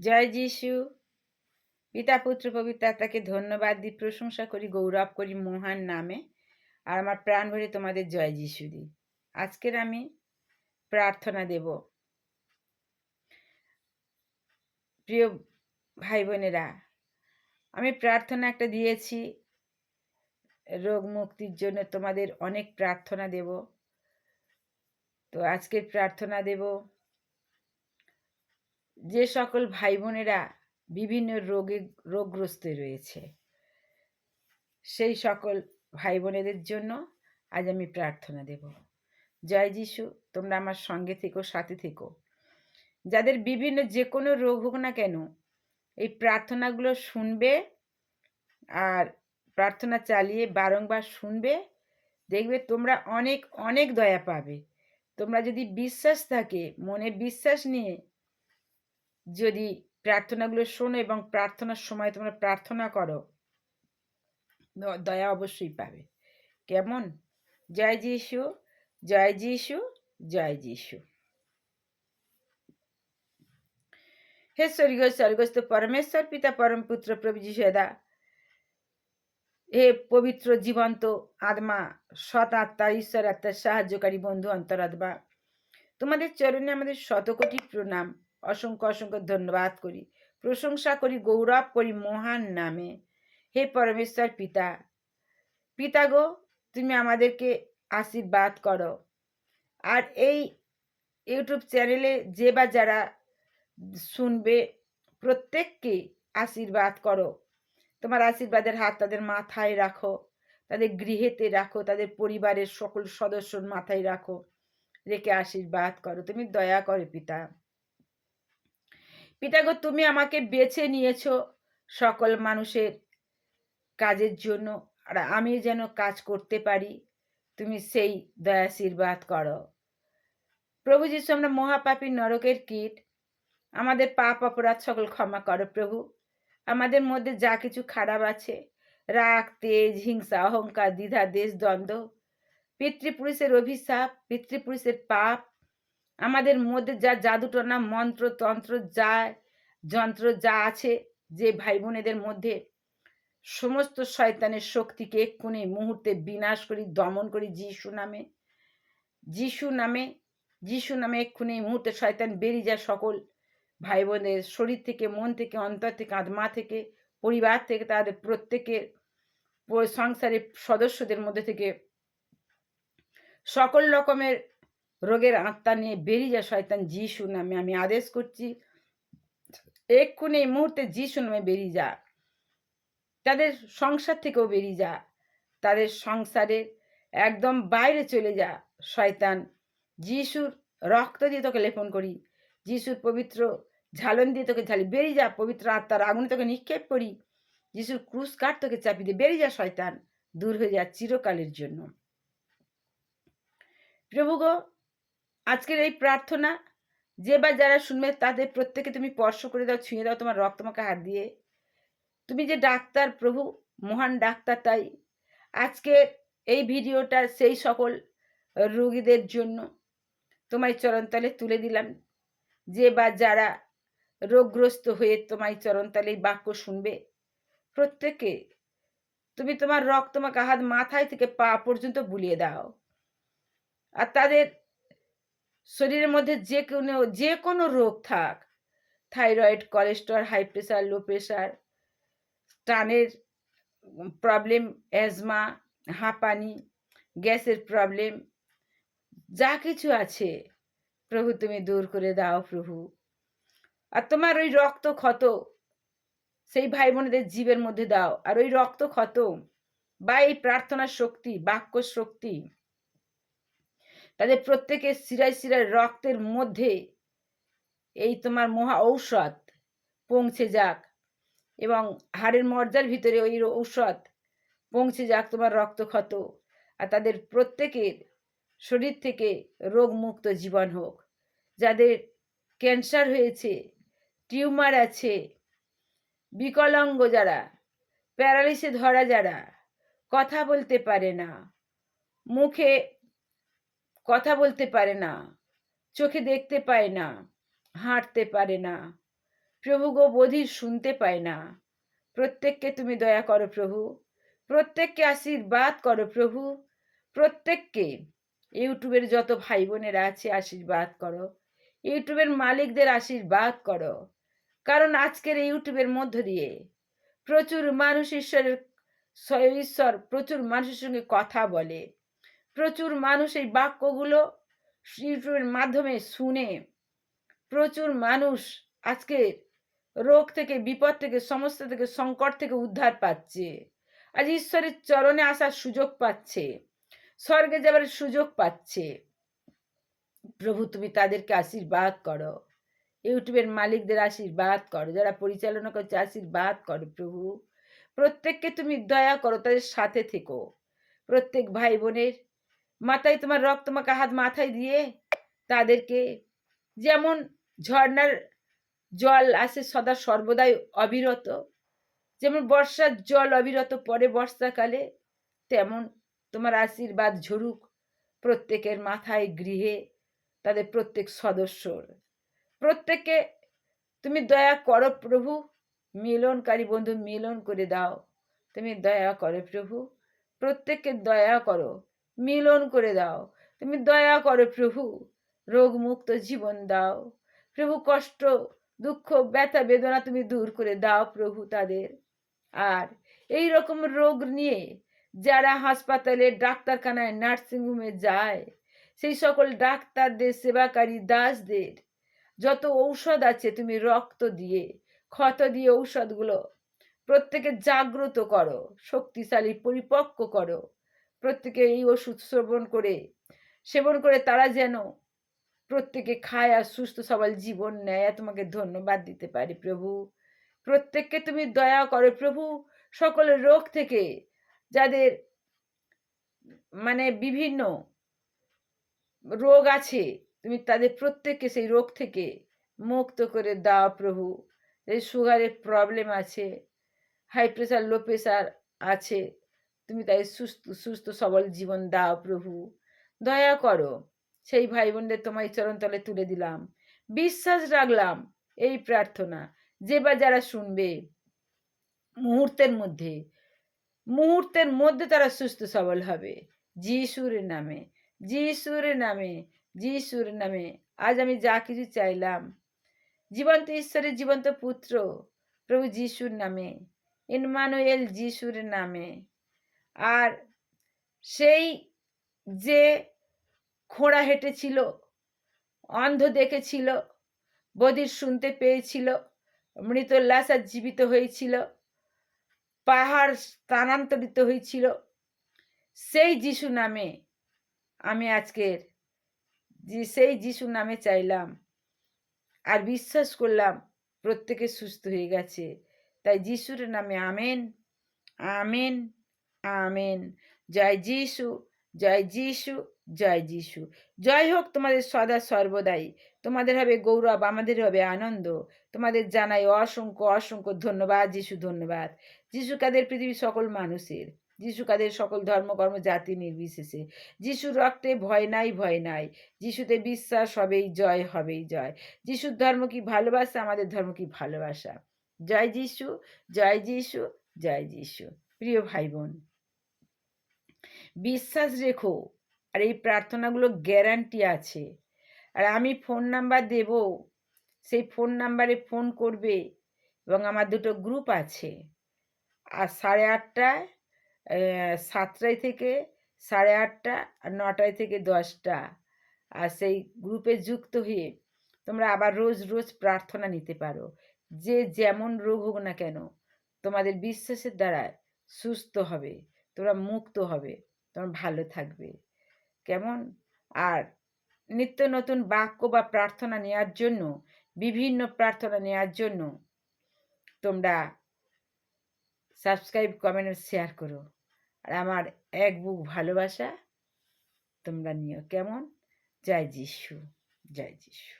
জয় যিশু। পিতা, পুত্র, পবিত্র আত্মাকে ধন্যবাদ দিই, প্রশংসা করি, গৌরব করি মহান নামে। আর আমার প্রাণ ভরে তোমাদের জয় যিশু দিই। আজকের আমি প্রার্থনা দেব। প্রিয় ভাই বোনেরা আমি প্রার্থনা একটা দিয়েছি। রোগ মুক্তির জন্য তোমাদের অনেক প্রার্থনা দেব। তো আজকের প্রার্থনা দেব। যে সকল ভাই বোনেরা বিভিন্ন রোগে, রোগগ্রস্ত রয়েছে, সেই সকল ভাই বোনেদের জন্য আজ আমি প্রার্থনা দেব। জয় যিশু, তোমরা আমার সঙ্গে থেকো, সাথে থেকো। যাদের বিভিন্ন যে কোনো রোগ হোক না কেন, এই প্রার্থনাগুলো শুনবে আর প্রার্থনা চালিয়ে বারংবার শুনবে, দেখবে তোমরা অনেক অনেক দয়া পাবে। তোমরা যদি বিশ্বাস থাকে, মনে বিশ্বাস নিয়ে যদি প্রার্থনাগুলো শোনো এবং প্রার্থনার সময় তোমরা প্রার্থনা করো দয়া অবশ্যই পাবে। কেমন? জয় যিশু জয় যিশু জয় যিশু। হে স্বর্গীয়, স্বর্গস্থ পরমেশ্বর, পিতা, পরম পুত্র, প্রভু যিশুদা হে পবিত্র, জীবন্ত আত্মা, সৎ আত্মা, ঈশ্বর আত্মার সাহায্যকারী বন্ধু, অন্তরাত্মা। তোমাদের চরণে আমাদের শতকোটি প্রণাম। অসংখ্য অসংখ্য ধন্যবাদ করি। প্রশংসা করি গৌরব করি মহান নামে। হে পরমেশ্বর পিতা পিতা গো, তুমি আমাদেরকে আশীর্বাদ করো। আর এই ইউটিউব চ্যানেলে যে বা যারা শুনবে, প্রত্যেককে আশীর্বাদ করো। তোমার আশীর্বাদের হাত তাদের মাথায় রাখো, তাদের গৃহেতে রাখো, তাদের পরিবারের সকল সদস্যর মাথায় রাখো। রেখে আশীর্বাদ করো। তুমি দয়া করো পিতা। পিতাগো, তুমি আমাকে বেছে নিয়েছো সকল মানুষের কাজের জন্য, আর আমি যেন কাজ করতে পারি, তুমি সেই দয়াশীর্বাদ করো। প্রভু যিশু, আমরা মহাপাপী নরকের কীট, আমাদের পাপ অপরাধ সকল ক্ষমা করো প্রভু। আমাদের মধ্যে যা কিছু খারাপ আছে, রাগ, তেজ, হিংসা, অহংকার, দ্বিধা দেশ দ্বন্দ্ব পিতৃপুরুষের অভিশাপ, পিতৃপুরুষের পাপ আমাদের মধ্যে যা জাদুটনা মন্ত্র, তন্ত্র, যা যন্ত্র যা আছে যে ভাই বোনেদের মধ্যে, সমস্ত শয়তানের শক্তিকে এক্ষুনি মুহূর্তে বিনাশ করি, দমন করি যিশু নামে। যিশু নামে যিশু নামে এক্ষুনি মুহূর্তে শয়তান বেরিয়ে যায় সকল ভাই বোনের শরীর থেকে, মন থেকে, অন্তর থেকে আত্মা থেকে, পরিবার থেকে, তাদের প্রত্যেকের সংসারের সদস্যদের মধ্যে থেকে। সকল রকমের রোগের আত্মা নিয়ে বেরিয়ে যা শয়তান যিশু নামে। আমি আদেশ করছি, এক্ষুনি এই মুহূর্তে যিশু নামে বেরিয়ে যা। তাদের সংসার থেকেও বেরিয়ে যা। তাদের সংসারের একদম বাইরে চলে যা শয়তান। যিশুর রক্ত দিয়ে তোকে লেপন করি, যিশুর পবিত্র ঝালন দিয়ে তোকে ঝালি। বেরিয়ে যা, পবিত্র আত্মার আগুনে তোকে নিক্ষেপ করি। যিশুর ক্রুশ কাঠ তোকে চাপিয়ে দিয়ে বেরিয়ে যা শয়তান, দূর হয়ে যা চিরকালের জন্য। প্রভু গো আজকের এই প্রার্থনা, যে বা যারা শুনবে তাদের প্রত্যেকে তুমি স্পর্শ করে দাও ছুঁয়ে দাও তোমার রক্ত হাত দিয়ে। তুমি যে ডাক্তার প্রভু, মহান ডাক্তার তাই। আজকে এই ভিডিওটা সেই সকল রোগীদের জন্য তোমায় চরণতলে তুলে দিলাম। যে বা যারা রোগগ্রস্ত হয়ে তোমায় চরণতলে বাক্য শুনবে, প্রত্যেকে তুমি তোমার রক্ত হাত মাথায় থেকে পা পর্যন্ত বুলিয়ে দাও। আর তাদের শরীরের মধ্যে যে কোনো যে কোনো রোগ থাক, thyroid, cholesterol, high pressure low pressure টানের প্রবলেম, অ্যাজমা, হাঁপানি, গ্যাসের প্রবলেম, যা কিছু আছে, প্রভু তুমি দূর করে দাও প্রভু। আর তোমার ওই রক্ত ক্ষত, সেই ভাই বোনেদের জীবের মধ্যে দাও। আর ওই রক্ত ক্ষত বা এই প্রার্থনার শক্তি বাক্য শক্তি তাদের প্রত্যেকের শিরায় শিরায় রক্তের মধ্যে এই তোমার মহা ঔষধ পৌঁছে যাক এবং হাড়ের মর্যার ভিতরে ওই ঔষধ পৌঁছে যাক তোমার রক্ত ক্ষত আর তাদের প্রত্যেকের শরীর থেকে রোগমুক্ত জীবন হোক। যাদের ক্যান্সার হয়েছে, টিউমার আছে, বিকলাঙ্গ যারা প্যারালিসে ধরা যারা, কথা বলতে পারে না, মুখে কথা বলতে পারে না, চোখে দেখতে পায় না, হাঁটতে পারে না, প্রভু গো বধির শুনতে পায় না। প্রত্যেককে তুমি দয়া করো প্রভু, প্রত্যেককে আশীর্বাদ করো প্রভু, প্রত্যেককে। ইউটিউবের যত ভাই বোনেরা আছে, আশীর্বাদ করো। ইউটিউবের মালিকদের আশীর্বাদ করো। কারণ আজকের ইউটিউবের মধ্য দিয়ে প্রচুর মানুষ ঈশ্বরের ঈশ্বর প্রচুর মানুষের সঙ্গে কথা বলে। প্রচুর মানুষ এই বাক্যগুলো ইউটিউবের মাধ্যমে শুনে প্রচুর মানুষ আজকে রোগ থেকে, বিপদ থেকে, সমস্যা থেকে, সংকট থেকে উদ্ধার পাচ্ছে। আজ ঈশ্বরের চরণে আসার সুযোগ পাচ্ছে। স্বর্গে যাবার সুযোগ পাচ্ছে। প্রভু, তুমি তাদেরকে আশীর্বাদ করো। ইউটিউবের মালিকদের আশীর্বাদ করো। যারা পরিচালনা করছে, আশীর্বাদ করো প্রভু। প্রত্যেককে তুমি দয়া করো, তাদের সাথে থেকো। প্রত্যেক ভাই বোনের মাথায় তোমার রক্ত মাখা হাত মাথায় দিয়ে তাদেরকে যেমন ঝর্ণার জল আসে সদা সর্বদাই অবিরত, যেমন বর্ষার জল অবিরত পরে বর্ষাকালে, তেমন তোমার আশীর্বাদ ঝরুক প্রত্যেকের মাথায় গৃহে তাদের প্রত্যেক সদস্যর। প্রত্যেককে তুমি দয়া করো প্রভু, মিলনকারী বন্ধু মিলন করে দাও। তুমি দয়া করো প্রভু, প্রত্যেককে দয়া করো। মিলন করে দাও। তুমি দয়া করো প্রভু, রোগমুক্ত জীবন দাও। প্রভু, কষ্ট, দুঃখ, ব্যথা, বেদনা তুমি দূর করে দাও প্রভু তাদের। আর এই রকম রোগ নিয়ে যারা হাসপাতালে, ডাক্তারখানায় নার্সিংহোমে যায়, সেই সকল ডাক্তারদের, সেবাকারী দাসদের যত ঔষধ আছে তুমি রক্ত দিয়ে, ক্ষত দিয়ে ঔষধগুলো প্রত্যেকে জাগ্রত করো, শক্তিশালী, পরিপক্ক করো। প্রত্যেকে এই ওষুধ শ্রবণ করে, সেবন করে তারা যেন প্রত্যেকে খায় আর সুস্থ সবল জীবন নেয়। তোমাকে ধন্যবাদ দিতে পারি প্রভু। প্রত্যেককে তুমি দয়া করো প্রভু। সকল রোগ থেকে যাদের মানে বিভিন্ন রোগ আছে, তুমি তাদের প্রত্যেককে সেই রোগ থেকে মুক্ত করে দাও প্রভু। এই সুগারের প্রবলেম আছে হাই প্রেশার লো প্রেশার আছে। তুমি তাই সুস্থ সুস্থ, সবল জীবন দাও প্রভু। দয়া করো, সেই ভাই বোনদের তোমার চরণতলে তুলে দিলাম। বিশ্বাস রাখলাম, এই প্রার্থনা, যে বা যারা শুনবে মুহূর্তের মধ্যে মুহূর্তের মধ্যে তারা সুস্থ, সবল হবে। যিশুর নামে যিশুর নামে যিশুর নামে, আজ আমি যা কিছু চাইলাম, জীবন্ত ঈশ্বরের জীবন্ত পুত্র, প্রভু যিশুর নামে, ইনমানুয়েল যিশুর নামে। আর সেই যে খোঁড়া হেঁটেছিল অন্ধ দেখেছিল বদির শুনতে পেয়েছিল মৃত আর জীবিত হয়েছিল, পাহাড় স্থানান্তরিত হয়েছিল, সেই যিশু নামে আমি আজকের সেই যিশু নামে চাইলাম। আর বিশ্বাস করলাম প্রত্যেকে সুস্থ হয়ে গেছে। তাই যিশুর নামে আমেন আমেন। আমেন। জয় যিশু জয় যিশু জয় যিশু। জয় হোক তোমাদের সদা সর্বদাই। তোমাদের হবে গৌরব আমাদের হবে আনন্দ। তোমাদের জানাই অসংখ্য অসংখ্য ধন্যবাদ, যিশু ধন্যবাদ। যিশু কাদের পৃথিবীর সকল মানুষের? যিশু কাদের সকল ধর্মকর্ম জাতি নির্বিশেষে? যিশুর রক্তে ভয় নাই ভয় নাই। যিশুতে বিশ্বাস হবেই, জয় হবেই, জয়। যিশুর ধর্ম কি ভালোবাসা? আমাদের ধর্ম কি ভালোবাসা? জয় যিশু জয় যিশু জয় যিশু। প্রিয় ভাই বোন বিশ্বাস রেখো, আর এই প্রার্থনাগুলো গ্যারান্টি আছে। আর আমি ফোন নাম্বার দেব, সেই ফোন নাম্বারে ফোন করবে এবং আমার দুটো গ্রুপ আছে। আর সাড়ে আটটায় সাতটায় থেকে সাড়ে আটটা আর নটায় থেকে দশটা। আর সেই গ্রুপে যুক্ত হয়ে তোমরা আবার রোজ রোজ প্রার্থনা নিতে পারো। যে যেমন রোগ হোক না কেন, তোমাদের বিশ্বাসের দ্বারা সুস্থ হবে, তোমরা মুক্ত হবে। তোমরা ভালো থাকবে। কেমন? আর নিত্য নতুন বাক্য বা প্রার্থনা নেওয়ার জন্য, বিভিন্ন প্রার্থনা নেওয়ার জন্য তোমরা সাবস্ক্রাইব কমেন্ট শেয়ার করো। আর আমার এক বুক ভালোবাসা তোমরা নিও। কেমন? জয় যিশু জয় যিশু।